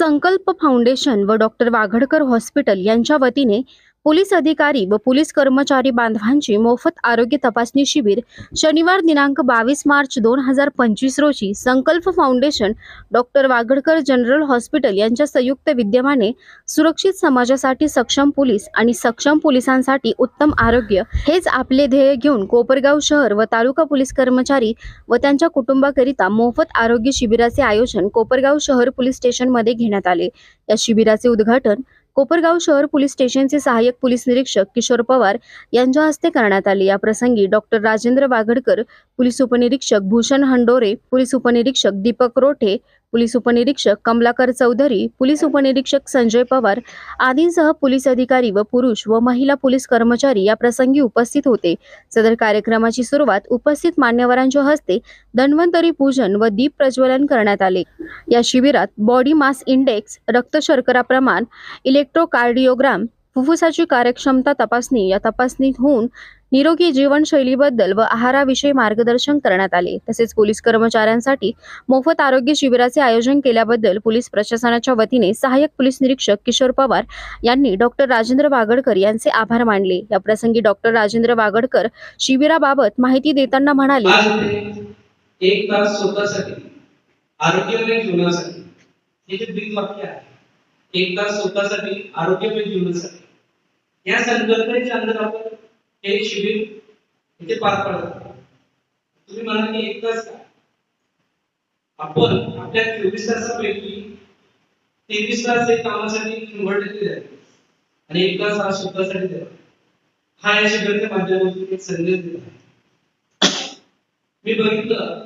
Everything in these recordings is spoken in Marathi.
संकल्प फाउंडेशन व डॉक्टर वाघडकर हॉस्पिटल यांच्या वतीने पोलीस अधिकारी व पोलीस कर्मचारी बांधवांची मोफत आरोग्य तपासणी शिबिर शनिवार दिनांक बावीस मार्च दोन हजार पंचवीस रोजी Sankalp foundation doctor Waghadkar general hospital यांच्या संयुक्त विद्यमाने सुरक्षित समाजासाठी सक्षम पोलीस आणि सक्षम पोलिसांसाठी उत्तम आरोग्य हेच आपले ध्येय घेऊन कोपरगाव शहर व तालुका पोलीस कर्मचारी व त्यांच्या कुटुंबाकरिता मोफत आरोग्य शिबिराचे आयोजन कोपरगाव शहर पोलीस स्टेशनमध्ये घेण्यात आले. या शिबिराचे उद्घाटन कोपरगाव शहर पोलीस स्टेशनचे सहाय्यक पोलीस निरीक्षक किशोर पवार यांच्या हस्ते करण्यात आले. या प्रसंगी डॉक्टर राजेंद्र वाघडकर पोलीस उपनिरीक्षक भूषण हंडोरे पोलीस उपनिरीक्षक दीपक रोठे पोलीस उपनिरीक्षक कमलाकर चौधरी पोलीस उपनिरीक्षक संजय पवार आदींसह पोलीस अधिकारी व पुरुष व महिला पोलीस कर्मचारी या प्रसंगी उपस्थित होते. सदर कार्यक्रमाची सुरुवात उपस्थित मान्यवरांच्या हस्ते धन्वंतरी पूजन व दीप प्रज्वलन करण्यात आले. या शिबिरात बॉडी मास इंडेक्स रक्त शर्करा प्रमाण इलेक्ट्रोकार्डिओग्राम फुफ्फुसाची कार्यक्षमता तपासणी या तपासणीत होऊन निरोगी जीवनशैलीबद्दल व आहाराविषयी मार्गदर्शन करण्यात आले. तसेच पोलीस कर्मचाऱ्यांसाठी मोफत आरोग्य शिबिराचे आयोजन केल्याबद्दल पोलीस प्रशासनाच्या वतीने सहाय्यक पोलीस निरीक्षक किशोर पवार यांनी डॉक्टर राजेंद्र वागडकर यांचे आभार मानले. याप्रसंगी डॉक्टर राजेंद्र वागडकर शिबिराबाबत माहिती देताना म्हणाले एक तास स्वतःसाठी आरोग्यमय जीवनासाठी हे जे ब्रीद वाक्य आहे एक तास स्वतःसाठी आरोग्यमय जीवनासाठी या संकल्पनेच्या अंदर आपण हे शिबिर इथे पार पडत तुम्ही म्हणाल की एक तास का? आपण आपल्या चोवीस तासापैकी तेवीस तास हे कामासाठी निवडलेले आहे आणि एक तास हा शब्दासाठी द्यावा हा या शिबिराच्या माध्यमातून एक संदेश दिला मी बघितलं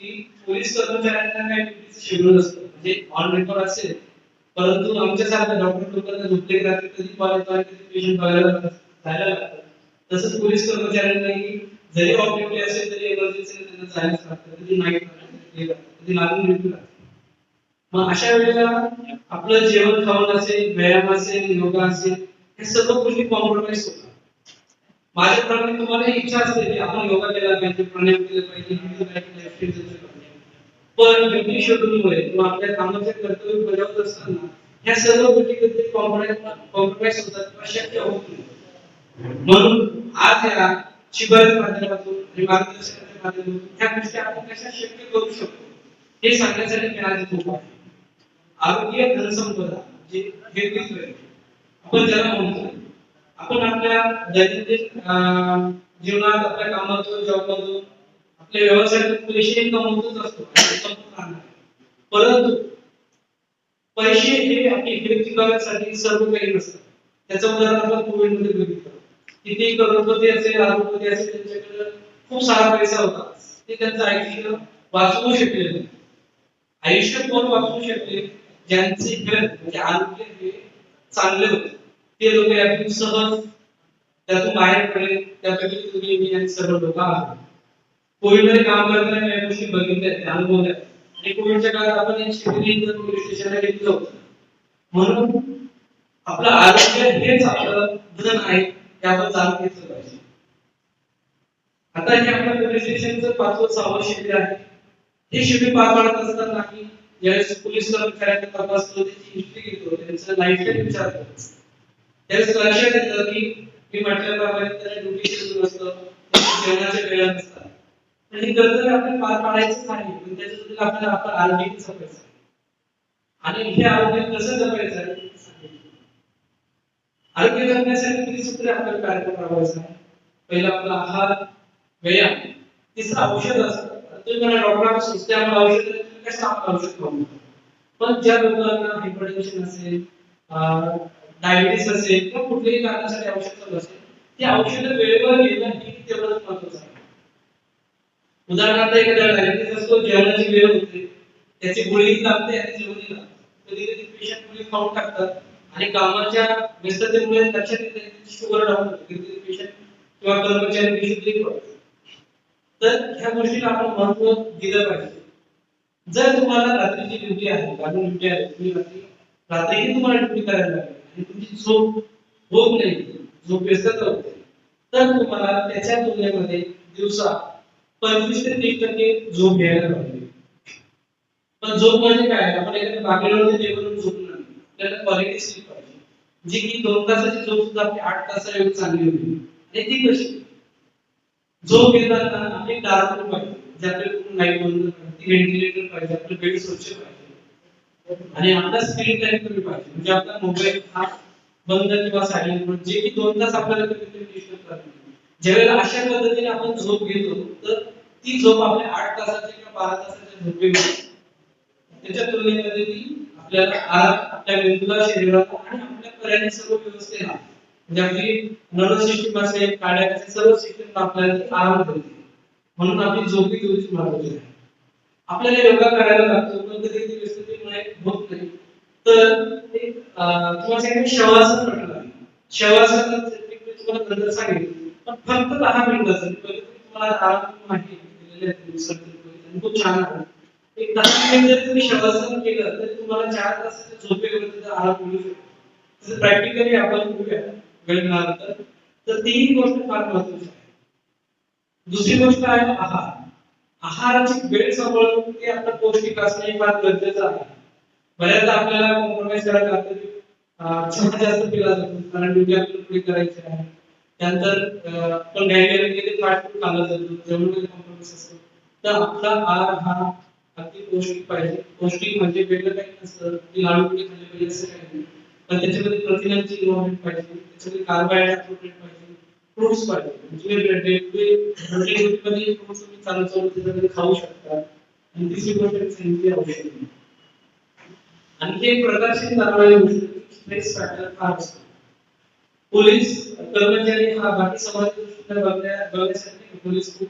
की पोलीस कर्मचाऱ्यांना काही ड्युटीचं शेड्यूल असतं. म्हणजे ऑन रेकॉर्ड असेल. परंतु आमच्यासारख्या डॉक्टर लोकांना झोपले रात्री कधी कॉल येतो कधी पेशंट बघायला जायला लागतात तसंच पोलीस कर्मचाऱ्यांनाही जरी ऑफ ड्युटी असेल तरी इमर्जन्सी त्यांना जायलाच लागतं कधी नाईट कधी लागून ड्युटी लागते मग अशा वेळेला आपलं जेवण खावण असेल व्यायाम असेल योगा असेल हे सर्व गोष्टी कॉम्प्रोमाइज होतात. माझ्या प्रमाणे तुम्हाला इच्छा असते की आपण योगा केला पाहिजे प्राणायाम केलं पाहिजे पाहिजे पण ड्युटी शेड्यूलमुळे किंवा आपल्या कामाचे कर्तव्य बजावत असताना ह्या सर्व गोष्टी कधी कॉम्प्रोमाइज कॉम्प्रोमाइज होतात किंवा शक्य होत नाही. म्हणून आज या शिबिराच्या माध्यमातून आणि मार्गदर्शनाच्या माध्यमातून ह्या गोष्टी आपण कशा शक्य करू शकतो हे सांगण्यासाठी मी आज इथे उभा आहे. आरोग्य धनसंपदा म्हणजे जे हे आपण ज्याला म्हणतो आपण आपल्या दैनंदिन जीवनात आपल्या कामातून जॉबमधून आपल्या व्यवसायातून पैसे कमवतच असतो. परंतु पैसे हे आपली हेल्थ सर्व काही नसतं त्याचं उदाहरण आपण कोविडमध्ये बघितलं. किती करोडपती असेल लाखोपती असेल त्यांच्याकडे खूप सारा पैसा होता. ते त्यांचं आयुष्य वाचवू शकले नाही. आयुष्य कोण वाचवू शकले? ज्यांचे हेल्थ म्हणजे आरोग्य हे चांगले होते. ते लोक यातून सहज त्यातून बाहेर पडले. त्यापैकी तुम्ही मी आणि सर्व लोक आहात. कोविडमध्ये काम करताना या गोष्टी बघितल्या त्या अनुभवल्या. आणि कोविडच्या काळात आपण एक शिबिर इथं पोलीस स्टेशनला घेतलं होतं. म्हणून आपलं आरोग्य हेच आपलं धन आहे. हे आपण जाणून घेतलं पाहिजे आता हे आपलं पोलीस पाचवं सहावं शिबिर आहे. हे शिबिर पार पाडत असताना आम्ही ज्यावेळेस पोलीस कर्मचाऱ्यांना तपासतो त्याची हिस्ट्री घेतो त्यांचं लाईफस्टाईल विचारतो त्यावेळेस लक्षात येतं की मी म्हटल्याप्रमाणे त्याला ड्युटी शेड्यूल असतं जेवणाच्या वेळा नसतात. आणि हे कर्तव्य आपण पार पाडायचंच नाही पण त्याच्यासाठी आपल्याला आपलं आरोग्य जपायचं आणि हे आरोग्य कसं जपायचं सांगितलं. आरोग्य करण्यासाठी किती सूत्रे आपल्याला कार्यक्रम राबवायचा आहे? पहिला आपला आहार व्यायाम तिसरं औषध असतं. तुम्ही मला डॉक्टरांना सुचते आम्हाला औषध कसं औषध पण ज्या लोकांना हायपरटेन्शन असेल डायबिटीस असेल किंवा कुठल्याही कारणासाठी औषध असेल ते औषध वेळेवर घेणं हे तेवढंच महत्वाचं आहे. उदाहरणार्थ एखाद्या डायबिटीस असतो जेवणाची वेळ होते त्याची गोळी लागते आणि जेवणी लागते. कधी कधी पेशंट गोळी खाऊन टाकतात. आणि कामाच्या व्यस्ततेमुळे लक्षात येते शुगर डाऊन पेशंट किंवा कर्मचारी तर ह्या गोष्टीला आपण महत्त्व दिलं पाहिजे. जर तुम्हाला रात्रीची ड्युटी आहे कारण ड्युटी आहे तुम्ही रात्री रात्रीही तुम्हाला ड्युटी करायला लागेल आणि तुमची झोप होत नाही झोप व्यस्तता होते. तर तुम्हाला त्याच्या तुलनेमध्ये दिवसा पंचवीस ते तीस टक्के झोप घ्यायला पाहिजे पण झोप म्हणजे काय? आपण एखाद्या बागेवरती टेबलवर झोप आपल्याला क्वालिटी स्लीप पाहिजे. जी की दोन तासाची झोप सुद्धा आपली आठ तासा चांगली होती. आणि ती कशी? झोप घेताना आपली डार्क रूम पाहिजे. जे आपल्याला लाइट बंद करते व्हेंटिलेटर पाहिजे आपलं बेड स्वच्छ पाहिजे. आणि आपला स्क्रीन टाइम कमी पाहिजे. म्हणजे आपला मोबाईल हा बंद किंवा सायलेंट जे की दोन तास आपल्याला कधीतरी डिस्टर्ब करत ज्यावेळेला अशा पद्धतीने आपण झोप घेतो तर ती झोप आपल्या आठ तासाच्या किंवा बारा तासाच्या झोपेमध्ये त्याच्या तुलनेमध्ये ती आपल्याला आपल्या मेंदूला शरीराला आणि आपल्या सर्व व्यवस्थेला म्हणजे आपली नर्वस सिस्टीम असेल सर्व सिस्टीम आपल्याला आराम म्हणून आपली महत्वाची आहे. आपल्याला योगा करायला लागतो पण कधी कधी होत नाही. तर तुम्हाला सांगितलं शवासन म्हटलं तुम्हाला नंतर सांगेल पण फक्त दहा मिनिटाचं पहिले तुम्हाला आराम माहिती दिलेली आहे खूप छान आहे. एक दहा मिनिट म्हणजे जर तुम्ही शवासन केलं तर तुम्हाला चार तासाच्या झोपेवर त्याचा आराम मिळू शकतो. तसं प्रॅक्टिकली आपण बघूया वेळ मिळाला तर तीही गोष्ट फार महत्वाची आहे. दुसरी गोष्ट आहे आहार. आहाराची वेळ सांभाळून ते आपलं पौष्टिक असणे हे फार गरजेचं आहे. बऱ्याचदा आपल्याला कॉम्प्रोमाइज करायला लागतं की चहा जास्त पिला जातो कारण ड्युटी आपल्याला पुढे करायची आहे. त्यानंतर अं, आपण घ्यायला गेले फास्ट फूड खाल्लं जातं जेवणामध्ये कॉम्प्रोमाइज असतो. तर आपला आहार हा पौष्टिक पाहिजे. पौष्टिक म्हणजे वेगळं काही नसतं. की लाडू पुढे खाल्ले पाहिजे असं काही नाही. पण त्याच्यामध्ये प्रथिनांची इन्व्हॉल्वमेंट पाहिजे. त्याच्यामध्ये कार्बोहायड्रेट प्रोटीन पाहिजे. फ्रुट्स पाहिजे. म्हणजे प्रोटीन मध्ये फ्रुट्स तुम्ही चालू चालू त्याच्यामध्ये खाऊ शकता आणि तिसरी गोष्ट म्हणजे सेंद्रिय औषध. आणखी एक प्रकारची जाणवणारी गोष्ट म्हणजे स्ट्रेस फॅक्टर फार असतो. पोलीस कर्मचारी हा बाकी समाजाच्या दृष्टीने बघण्यासाठी पोलीस खूप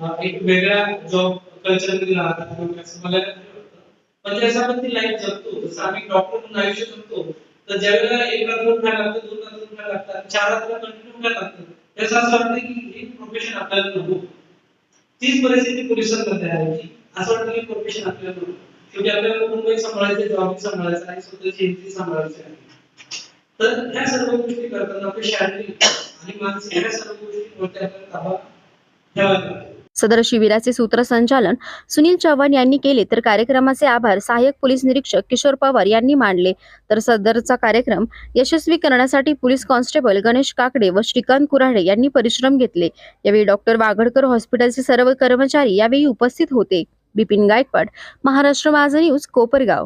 एक वेगळ्या जॉब कल्चरमध्ये राहतात किंवा असं बघायला भारी वाटतं. आपण ती लाईफ जगतो. जसं आम्ही डॉक्टर म्हणून आयुष्य जगतो तर ज्या वेळेला एक रात्र उठायला लागतं दोन रात्र उठायला लागतात चार रात्र कंटिन्यू उठायला लागतं त्याचं असं वाटतं की एक प्रोफेशन आपल्याला नको. तीच परिस्थिती पोलिसांमध्ये आहे. की असं वाटतं की प्रोफेशन आपल्याला नको. शेवटी आपल्याला कुटुंबही सांभाळायचे जॉब सांभाळायचा आणि स्वतःची इज्जत सांभाळायची आहे. तर ह्या सर्व गोष्टी करताना आपल्या शारीरिक आणि मानसिक ह्या सर्व गोष्टी आपल्याला ताबा ठेवायला सदर शिबिराचे सूत्रसंचालन सुनील चव्हाण यांनी केले तर कार्यक्रमाचे आभार सहाय्यक पोलीस निरीक्षक किशोर पवार यांनी मानले. तर सदरचा कार्यक्रम यशस्वी करण्यासाठी पोलीस कॉन्स्टेबल गणेश काकडे व श्रीकांत कुऱ्हाडे यांनी परिश्रम घेतले. यावेळी डॉक्टर वाघडकर हॉस्पिटलचे सर्व कर्मचारी यावेळी उपस्थित होते. बिपिन गायकवाड महाराष्ट्र माझा न्यूज कोपरगाव.